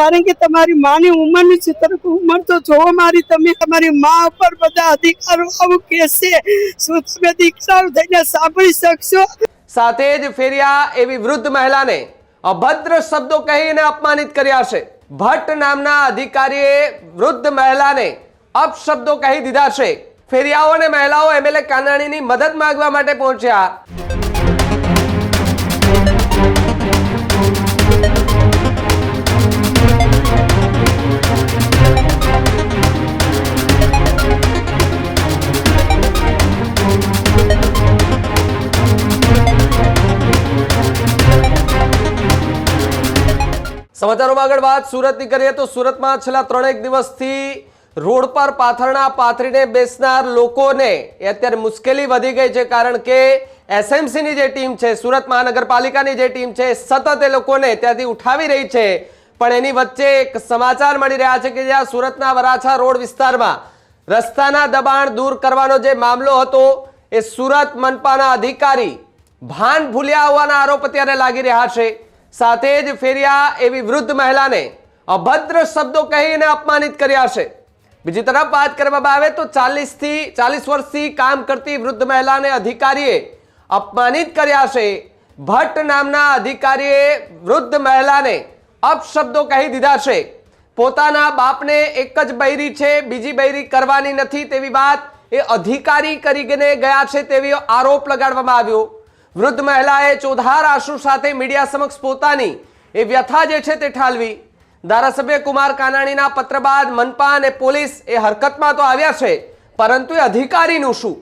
કારણ કે તમારી માની ઉંમરની છે ઉંમર તો જોવો મારી, તમે તમારી મા ઉપર બધા અધિકારો આવું કહેશે. શું તમે દીકરાઓ થઈને સાંભળી શકશો? સાથે જ ફેરિયા એવી વૃદ્ધ મહિલાને અભદ્ર શબ્દો કહીને અપમાનિત કર્યા છે. ભટ્ટ નામના અધિકારીએ વૃદ્ધ મહિલાને અપશબ્દો કહી દીધા છે. ફેરિયાઓ અને મહિલાઓ એમએલએ કાનાણીની મદદ માંગવા માટે પહોંચ્યા. સમાચારોમાં આગળ વાત, સુરતની કરીએ તો સુરતમાં છેલ્લા ત્રણેક દિવસથી રોડ પર પાથરણા, પાથરીને બેસનાર લોકોને અત્યારે મુશ્કેલી વધી ગઈ છે કારણ કે એસએમસીની જે ટીમ છે, સુરત મહાનગરપાલિકાની જે ટીમ છે, સતત એ લોકોને ત્યાંથી ઉઠાવી રહી છે. પણ એની વચ્ચે એક સમાચાર મળી રહ્યા છે કે જ્યાં સુરતના વરાછા રોડ વિસ્તારમાં રસ્તાના દબાણ દૂર કરવાનો જે મામલો હતો, એ સુરત મનપાના અધિકારી ભાન ભૂલ્યા હોવાના આરોપ અત્યારે લાગી રહ્યા છે. સાથે જ ફેર્યા એવી વૃદ્ધ મહિલાને અભદ્ર શબ્દો કહીને અપમાનિત કર્યા છે. બીજી તરફ વાત કરવામાં આવે તો ચાલીસથી ચાલીસ વર્ષથી કામ કરતી વૃદ્ધ મહિલાને અધિકારીએ અપમાનિત કર્યા છે. ભટ્ટ નામના અધિકારીએ વૃદ્ધ મહિલાને અપશબ્દો કહી દીધા છે. પોતાના બાપને એક જ બૈરી છે, બીજી બૈરી કરવાની નથી તેવી વાત એ અધિકારી કરીને ગયા છે તેવી આરોપ લગાડવામાં આવ્યો. વૃદ્ધ મહિલાએ ચોધાર આશુ સાથે મીડિયા સમક્ષ પોતાની એ વ્યથા જે છે તે ઠાલવી. ધારાસભ્ય કુમાર કાનાણીના પત્ર બાદ મનપા અને પોલીસ એ હરકતમાં તો આવ્યા છે, પરંતુ એ અધિકારીનું શું?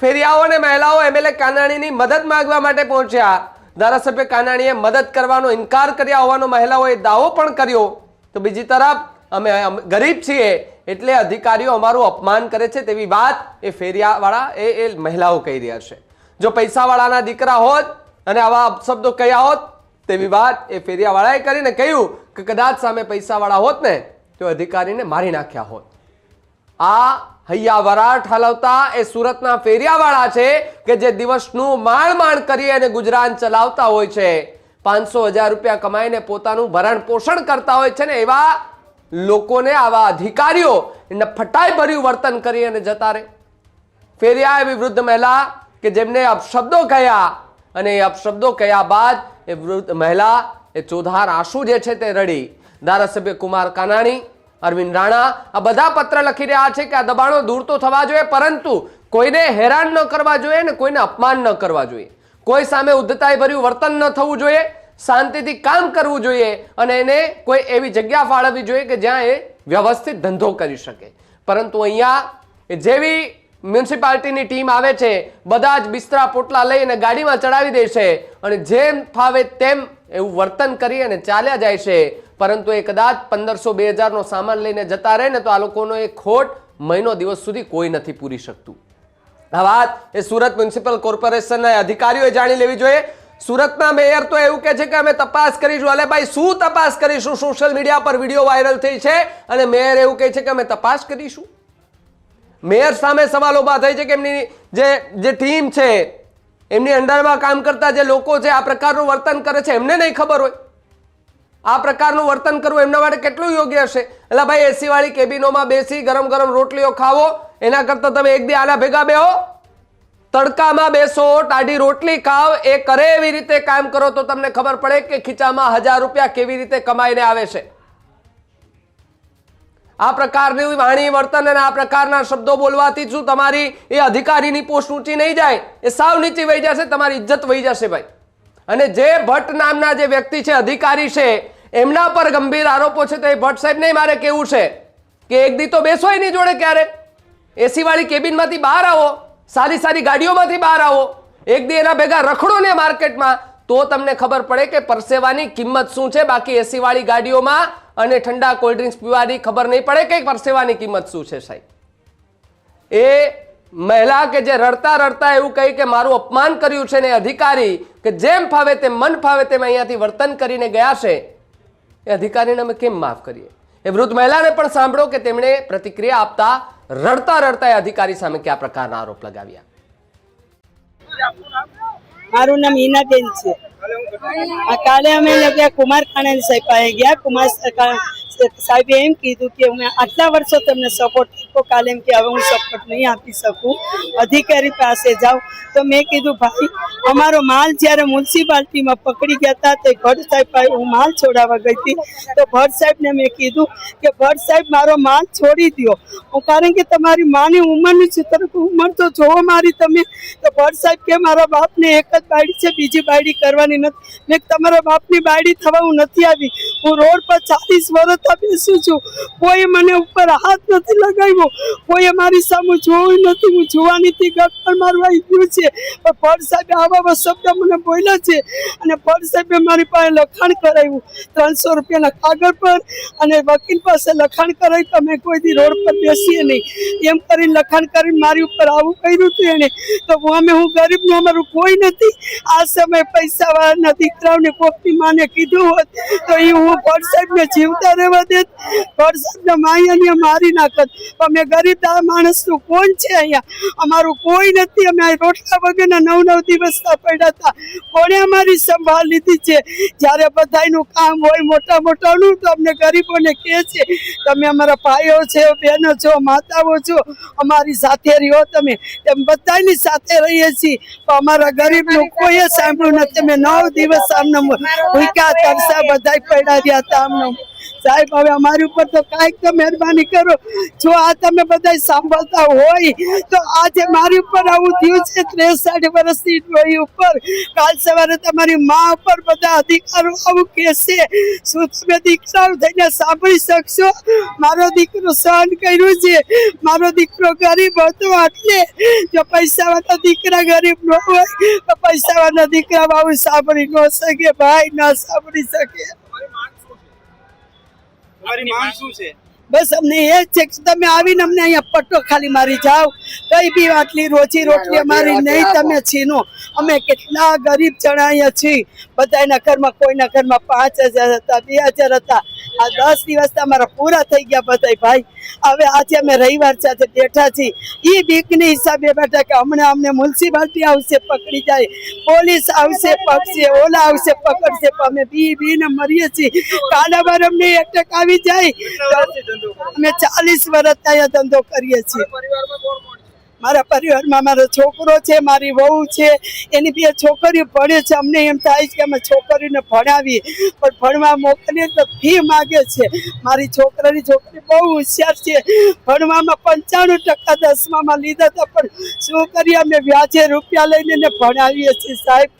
ફેરિયાઓ અને મહિલાઓ એમએલએ કાનાણીની મદદ માંગવા માટે પહોંચ્યા. ધારાસભ્ય કાનાણીએ મદદ કરવાનો ઇનકાર કર્યા હોવાનો મહિલાઓએ દાવો પણ કર્યો. તો બીજી તરફ, અમે ગરીબ છીએ એટલે અધિકારીઓ અમારું અપમાન કરે છે તેવી વાત એ ફેરિયાવાળા એ એ મહિલાઓ કહી રહ્યા છે. જો પૈસાવાળાના દીકરા હોત અને આવા અપશબ્દો કહ્યા હોત, તેવી વાત એ ફેરિયાવાળાએ કરીને કહ્યું કે કદાચ સામે પૈસાવાળા હોત ને, તો અધિકારીને મારી નાખ્યા હોત. આ હૈયા વરાળ ઠાલવતા એ સુરતના ફેરિયાવાળા છે કે જે દિવસનું માણ માણ કરી અને ગુજરાન ચલાવતા હોય છે. પાંચસો હજાર રૂપિયા કમાઈને પોતાનું ભરણ પોષણ કરતા હોય છે ને, એવા લોકોને, આવા અધિકારીઓ એને ફટાઈ ભર્યું વર્તન કરી અને જતા રહે. ફેરિયા એવી વૃદ્ધ મહિલા કે જેમને અપશબ્દો કહ્યા અને એ અપશબ્દો કહ્યા બાદ એ વૃદ્ધ મહિલા, એ ચોધાર આંસુ જે છે તે રડી. ધારાસભ્ય કુમાર કાનાણી, અરવિંદ રાણા, આ બધા પત્ર લખી રહ્યા છે કે આ દબાણો દૂર તો થવા જોઈએ, પરંતુ કોઈને હેરાન ન કરવા જોઈએ ને કોઈને અપમાન ન કરવા જોઈએ. કોઈ સામે ઉદ્ધતાએ ભર્યું વર્તન ન થવું જોઈએ, શાંતિથી કામ કરવું જોઈએ અને એને કોઈ એવી જગ્યા ફાળવવી જોઈએ કે જ્યાં એ વ્યવસ્થિત ધંધો કરી શકે. પરંતુ અહીંયા જેવી મ્યુનિસિપાલિટીની ટીમ આવે છે, બધા જ બિસ્તરા પોટલા લઈને ગાડીમાં ચડાવી દેશે અને જેમ ફાવે તેમ એવું વર્તન કરી અને ચાલ્યા જાય છે. પરંતુ એ કદાચ પંદરસો બે હજારનો સામાન લઈને જતા રહે ને તો આ લોકોનો એ ખોટ મહિનો દિવસ સુધી કોઈ નથી પૂરી શકતું. આ વાત એ સુરત મ્યુનિસિપલ કોર્પોરેશનના અધિકારીઓએ જાણી લેવી જોઈએ. સુરતના મેયર તો એવું કહે છે કે અમે તપાસ કરીશું. અલે ભાઈ, શું તપાસ કરીશું? સોશિયલ મીડિયા પર વીડિયો વાયરલ થઈ છે અને મેયર એવું કહે છે કે અમે તપાસ કરીશું. મેયર સામે સવાલ ઊભા થાય છે કે એમની જે જે ટીમ છે, એમની અંડરમાં કામ કરતા જે લોકો છે, આ પ્રકારનું વર્તન કરે છે, એમને નહીં ખબર હોય. આ પ્રકારનું વર્તન કરવું એમના માટે કેટલું યોગ્ય હશે? એટલે ભાઈ એસી વાળી કેબિનોમાં બેસી ગરમ ગરમ રોટલીઓ ખાવો, એના કરતાં તમે એક દી આના ભેગા બેહો. તડકામાં બેસો ટાઢી રોટલી ખાવ, એ કરે એવી રીતે કામ કરો તો તમને ખબર પડે કે ખીચામાં હજાર રૂપિયા કેવી રીતે કમાઈને આવે છે. આ પ્રકારની વાણી વર્તન અને આ પ્રકારના શબ્દો બોલવાથી શું તમારી એ અધિકારીની પોસ્ટ ઊંચી નહીં જાય? એ સાવ નીચી વહી જશે, તમારી ઇજ્જત વહી જશે ભાઈ. અને જે ભટ્ટ નામના જે વ્યક્તિ છે, અધિકારી છે, એમના પર ગંભીર આરોપો છે, તો એ ભટ્ટ સાહેબ નહીં મારે કેવું છે? કે એક દી તો બેસો એની જોડે ક્યારે? એસી વાળી કેબિનમાંથી બહાર આવો, સારી સારી ગાડીઓમાંથી બહાર આવો, એક દી એના ભેગા રખડો ને માર્કેટમાં, તો તમને ખબર પડે કે પરસેવાની કિંમત શું છે, બાકી એસી વાળી ગાડીઓમાં અને ઠંડા કોલ્ડ ડ્રિંક્સ પીવાની ખબર નહીં પડે કે પરસેવાની કિંમત શું છે સાહેબ. એ મહિલા કે જે રડતા રડતા એવું કહી કે મારું અપમાન કર્યું છે ને અધિકારી કે જેમ ફાવે તેમ મન ફાવે તેમ અહીંયાથી વર્તન કરીને ગયા છે, એ અધિકારીને અમે કેમ માફ કરીએ? એ વૃદ્ધ મહિલાને પણ સાંભળો કે તેમણે પ્રતિક્રિયા આપતા રડતા રડતા એ અધિકારી સામે કયા પ્રકારના આરોપ લગાવ્યા? મારું નામ હિનાબેન છે. કાલે અમે લોકો કુમાર ખાણા સાહેબ પાસે ગયા. કુમાર સાહેબે એમ કીધું કે હું આટલા વર્ષો તમને સપોર્ટ આપ્યો કાલે એમ કે હવે હું સપોર્ટ નહીં આપી શકું. અધિકારી પાસે જાઉં. તો મેં કીધું, ભાઈ, અમારો માલ જ્યારે મ્યુનિસિપાલિટીમાં પકડી ગયા હતા, તે ભટ્ટ સાહેબ હું માલ છોડાવવા ગઈ હતી. તો ભટ્ટ સાહેબને મેં કીધું કે, ભટ્ટ સાહેબ, મારો માલ છોડી દો હું કારણ કે તમારી માની ઉંમરની છે તરફ ઉંમર તો જોવો મારી તમે. તો ભટ્ટ સાહેબ કે, મારા બાપને એક જ બાયડી છે, બીજી બાયડી કરવાની નથી. મેં તમારા બાપની બાયડી થવા હું નથી આવી. હું રોડ પર ચાલીસ વર્ષ બેસું છું કોઈ મને ઉપર હાથ નથી લગાવ્યો. કોઈ મારી સામે જોયું નથી. હું જોવાનીથી ગપ્પર મારવા ગયું છે. પણ ફળ સાહેબે આવા શબ્દ મને બોલ્યા છે. અને ફળ સાહેબે મારી પાસે લખાણ કરાવ્યું. ત્રણસો રૂપિયાના કાગળ પર અને વકીલ પાસે લખાણ કરાવી અમે કોઈ દી રોડ પર બેસીએ નહીં. એમ કરીને લખાણ કરીને મારી ઉપર આવું કર્યું હતું એને તો અમે, હું ગરીબનું અમારું કોઈ નથી. આ સમય પૈસાવાળાના દીકરાઓને કોકની માને કીધું હોત તો એ હું ફળ સાહેબને જીવતા રહેવા ભટ્ટ સાહેબને માયાને મારી નાખત. અમે ગરીબ માણસનું કોણ છે અહીંયા? અમારું કોઈ નથી. અમે રોટલા વગરના નવ નવ દિવસના પડ્યા હતા. કોણે અમારી સંભાળ લીધી છે? જ્યારે બધાનું કામ હોય મોટા મોટાનું તો અમને ગરીબોને કહે છે તમે અમારા ભાઈઓ છે બહેનો છો માતાઓ છો અમારી સાથે રહ્યો તમે. તેમ બધાની સાથે રહીએ છીએ. પણ અમારા ગરીબનું કોઈએ સાંભળ્યું નથી. અમે નવ દિવસ આમને ભૂકા તરસા બધા પડ્યા રહ્યા હતા આમને. સાહેબ, હવે અમારી ઉપર તો કાંઈક તો મહેરબાની કરો. જો આ તમે બધા સાંભળતા હોય, તો આજે મારી ઉપર આવું થયું છે, ત્રેસઠ વર્ષની ડોહી ઉપર. કાલ સવારે તમારી મા ઉપર બધા અધિકારો આવું કહેશે. શું તમે દીકરાઓ થઈને સાંભળી શકશો? મારો દીકરો સહન કર્યું છે. મારો દીકરો ગરીબ હતો એટલે જો પૈસાવાળા દીકરા ગરીબ ન હોય, તો પૈસાવાળા દીકરા આવું સાંભળી ન શકે, ભાઈ, ન સાંભળી શકે. તમારી માંગ શું છે? બસ અમને એ છે કે તમે આવીને અમને અહીંયા પટ્ટો ખાલી મારી જાઓ. કઈ બી આટલી રોજી રોટલી અમારી નહીં તમે છીનો. અમે કેટલા ગરીબ જણા અહીંયા છીએ. બધાના ઘરમાં કોઈના ઘરમાં પાંચ હજાર હતા બે હજાર હતા. આ દસ દિવસ અમારા પૂરા થઈ ગયા બધા ભાઈ. હવે આજે અમે રવિવાર સાથે બેઠા છીએ. એ બીકની હિસાબે બેઠા કે હમણાં અમને મ્યુનિસિપાલિટી આવશે પકડી જાય. પોલીસ આવશે પકડશે ઓલા આવશે પકડશે. અમે બી બીને મરીએ છીએ. કાલા વાર અમને એટેક આવી જાય. અમે ચાલીસ વર્ષ ત્યાં ધંધો કરીએ છીએ. મારા પરિવારમાં મારો છોકરો છે, મારી વહુ છે, એની બે છોકરીઓ ભણે છે. અમને એમ થાય છે કે અમે છોકરીને ભણાવીએ, પણ ભણવા મોકલીએ તો ફી માગે છે. મારી છોકરાની છોકરી બહુ હોશિયાર છે. ભણવામાં પંચાણું ટકા દસમામાં લીધા હતા, પણ શું કરીએ અમે વ્યાજે રૂપિયા લઈને ભણાવીએ છીએ સાહેબ.